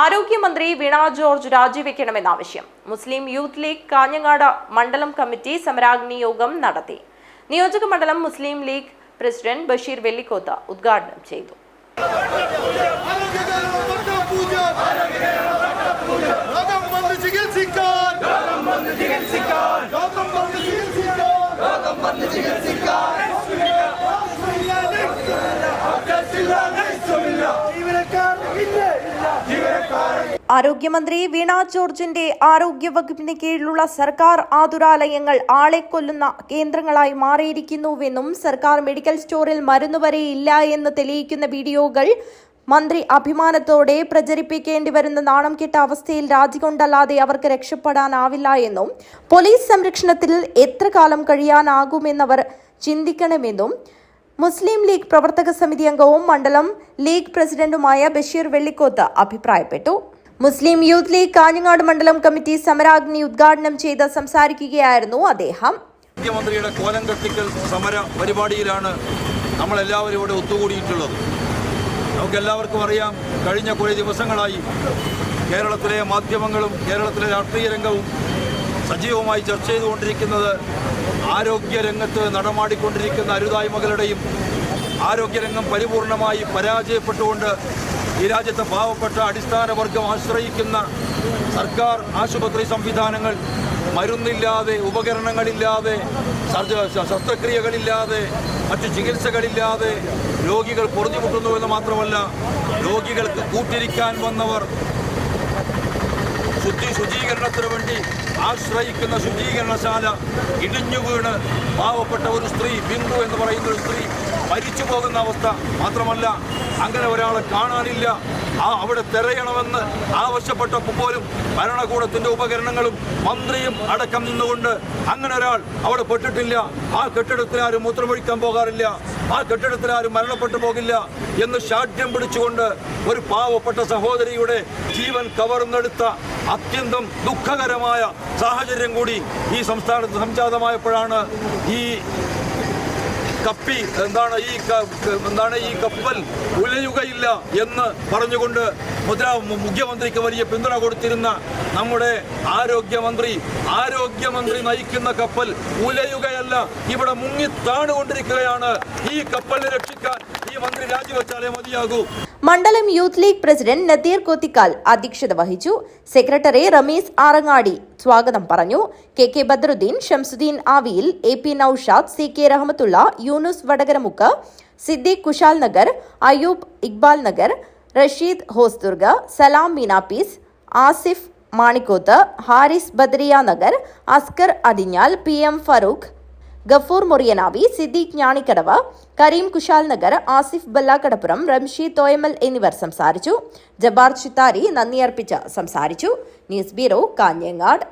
ആരോഗ്യമന്ത്രി വീണ ജോർജ് രാജിവെക്കണമെന്ന ആവശ്യം. മുസ്ലിം youth league Kanhangad മണ്ഡലം കമ്മിറ്റി സമരാഗ്നി യോഗം നടത്തി. നിയോജക മണ്ഡലം മുസ്ലിം ലീഗ് പ്രസിഡന്റ് ബഷീർ വെള്ളിക്കോത്ത് ഉദ്ഘാടനം ചെയ്തു. ചികിത്സിക്കാൻ ആരോഗ്യമന്ത്രി വീണ ജോർജിന്റെ ആരോഗ്യവകുപ്പിന് കീഴിലുള്ള സർക്കാർ ആതുരാലയങ്ങൾ ആളെ കൊല്ലുന്ന കേന്ദ്രങ്ങളായി മാറിയിരിക്കുന്നുവെന്നും സർക്കാർ മെഡിക്കൽ സ്റ്റോറിൽ മരുന്ന് വരെ ഇല്ല എന്ന് തെളിയിക്കുന്ന വീഡിയോകൾ മന്ത്രി അഭിമാനത്തോടെ പ്രചരിപ്പിക്കേണ്ടി വരുന്ന നാണം കെട്ട അവസ്ഥയിൽ രാജികൊണ്ടല്ലാതെ അവർക്ക് രക്ഷപ്പെടാനാവില്ല എന്നും പോലീസ് സംരക്ഷണത്തിൽ എത്ര കാലം കഴിയാനാകുമെന്നവർ ചിന്തിക്കണമെന്നും മുസ്ലിം ലീഗ് പ്രവർത്തക സമിതി അംഗവും മണ്ഡലം ലീഗ് പ്രസിഡന്റുമായ ബഷീർ വെള്ളിക്കോത്ത് അഭിപ്രായപ്പെട്ടു. മുസ്ലിം യൂത്ത് ലീഗ് കാഞ്ഞങ്ങാട് മണ്ഡലം കമ്മിറ്റി സമരാഗ്നി ഉദ്ഘാടനം ചെയ്ത് സംസാരിക്കുകയായിരുന്നു അദ്ദേഹം. മുഖ്യമന്ത്രിയുടെ കോലം കത്തിക്കൽ സമര പരിപാടിയിലാണ് നമ്മളെല്ലാവരും ഇവിടെ ഒത്തുകൂടിയിട്ടുള്ളത്. നമുക്കെല്ലാവർക്കും അറിയാം കഴിഞ്ഞ കുറേ ദിവസങ്ങളായി കേരളത്തിലെ മാധ്യമങ്ങളും കേരളത്തിലെ രാഷ്ട്രീയ രംഗവും സജീവമായി ചർച്ച ചെയ്തുകൊണ്ടിരിക്കുന്നത് ആരോഗ്യരംഗത്ത് നടമാടിക്കൊണ്ടിരിക്കുന്ന അരുതായ്മകളുടെയും ആരോഗ്യരംഗം പരിപൂർണമായി പരാജയപ്പെട്ടുകൊണ്ട് ഈ രാജ്യത്തെ പാവപ്പെട്ട അടിസ്ഥാന വർഗം ആശ്രയിക്കുന്ന സർക്കാർ ആശുപത്രി സംവിധാനങ്ങൾ മരുന്നില്ലാതെ ഉപകരണങ്ങളില്ലാതെ ശസ്ത്രക്രിയകളില്ലാതെ മറ്റു ചികിത്സകളില്ലാതെ രോഗികൾ പൊറുതിമുട്ടുന്നു എന്ന് മാത്രമല്ല രോഗികൾക്ക് കൂട്ടിരിക്കാൻ വന്നവർ ശുദ്ധി ശുചീകരണത്തിന് വേണ്ടി ആശ്രയിക്കുന്ന ശുചീകരണശാല ഇടിഞ്ഞു വീണ് പാവപ്പെട്ട ഒരു സ്ത്രീ ബിന്ദു എന്ന് പറയുന്ന ഒരു സ്ത്രീ മരിച്ചു പോകുന്ന അവസ്ഥ മാത്രമല്ല അങ്ങനെ ഒരാളെ കാണാനില്ല. ആ അവിടെ തിരയണമെന്ന് ആവശ്യപ്പെട്ടപ്പോൾ പോലും ഭരണകൂടത്തിന്റെ ഉപകരണങ്ങളും മന്ത്രിയും അടക്കം നിന്നുകൊണ്ട് അങ്ങനെ ഒരാൾ അവിടെ പെട്ടിട്ടില്ല. ആ കെട്ടിടത്തിൽ ആരും മൂത്രമൊഴിക്കാൻ പോകാറില്ല. ആ കെട്ടിടത്തിൽ ആരും മരണപ്പെട്ടു പോകില്ല എന്ന് ശാഠ്യം പിടിച്ചുകൊണ്ട് ഒരു പാവപ്പെട്ട സഹോദരിയുടെ ജീവൻ കവർന്നെടുത്ത അത്യന്തം ദുഃഖകരമായ സാഹചര്യം കൂടി ഈ സംസ്ഥാനത്ത് സംജാതമായപ്പോഴാണ് ഈ കപ്പി എന്താണ് ഈ എന്താണ് ഈ കപ്പൽ ഉലയുകയില്ല എന്ന് പറഞ്ഞുകൊണ്ട് മുദ്രാ മുഖ്യമന്ത്രിക്ക് വലിയ പിന്തുണ കൊടുത്തിരുന്ന നമ്മുടെ ആരോഗ്യമന്ത്രി ആരോഗ്യമന്ത്രി നയിക്കുന്ന കപ്പൽ ഉലയുകയല്ല ഇവിടെ മുങ്ങി താണുകൊണ്ടിരിക്കുകയാണ്. ഈ കപ്പലിനെ രക്ഷിക്കാൻ മന്ത്രി രാജിവെച്ചാലേ മതിയാകൂ. മണ്ഡലം യൂത്ത് ലീഗ് പ്രസിഡന്റ് നദീർ കോത്തിക്കാൽ അധ്യക്ഷത വഹിച്ചു. സെക്രട്ടറി റമീസ് ആറങ്ങാടി സ്വാഗതം പറഞ്ഞു. K K Badruddin Shamsuddin Aviyil A P Noushad C K Rahmathulla Yunus Vadakaramukku Siddique Kushal Nagar Ayub Iqbal Nagar Rasheed Hosdurg Salam Meenapees Asif Manikoth Haris Badriya Nagar Askar Adinhal P M Farooq Gafoor Moriyanavi Siddique Njanikkadavu Kareem Kushal Nagar Asif Ballakadappuram Ramshi Thoyamal എന്നിവർ സംസാരിച്ചു. ജബാർ ചിത്താരി നന്ദിയർപ്പിച്ച് സംസാരിച്ചു. News bureau Kanhangad.